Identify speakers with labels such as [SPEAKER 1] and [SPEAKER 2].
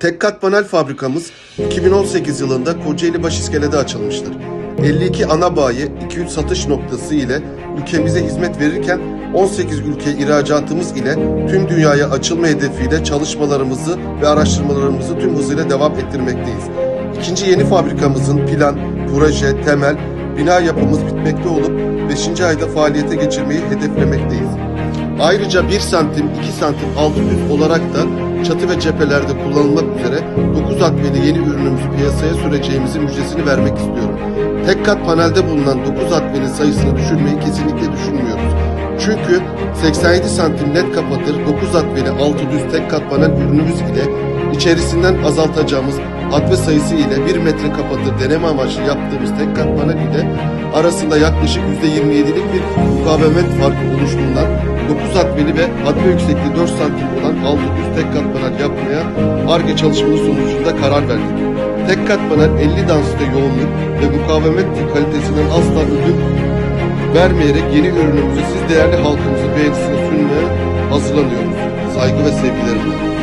[SPEAKER 1] Tek kat panel fabrikamız 2018 yılında Kocaeli Başiskele'de açılmıştır. 52 ana bayi, 200 satış noktası ile ülkemize hizmet verirken 18 ülke ihracatımız ile tüm dünyaya açılma hedefiyle çalışmalarımızı ve araştırmalarımızı tüm hızıyla devam ettirmekteyiz. İkinci yeni fabrikamızın plan, proje, temel, bina yapımız bitmekte olup 5. ayda faaliyete geçirmeyi hedeflemekteyiz. Ayrıca 1 santim, 2 santim altı düz olarak da çatı ve cephelerde kullanılmak üzere 9 atveli yeni ürünümüzü piyasaya süreceğimizin müjdesini vermek istiyorum. Tek kat panelde bulunan 9 atveli sayısını düşürmeyi kesinlikle düşünmüyoruz. Çünkü 87 santim net kapatır 9 atveli altı düz tek kat panel ürünümüz ile içerisinden azaltacağımız atve sayısı ile 1 metre kapatır deneme amaçlı yaptığımız tek kat panel ile arasında yaklaşık %27'lik bir mukavemet farkı oluştuğundan 9 atveli ve atve yüksekliği 4 santim olan altı düz yapmaya ARGE çalışmaları sonucunda karar verdik. Tek kat panel 50 dansite yoğunluk ve mukavemet kalitesinden asla ödün vermeyerek yeni ürünümüzü siz değerli halkımızın beğenisine sunmaya hazırlanıyoruz. Saygı ve sevgilerimle.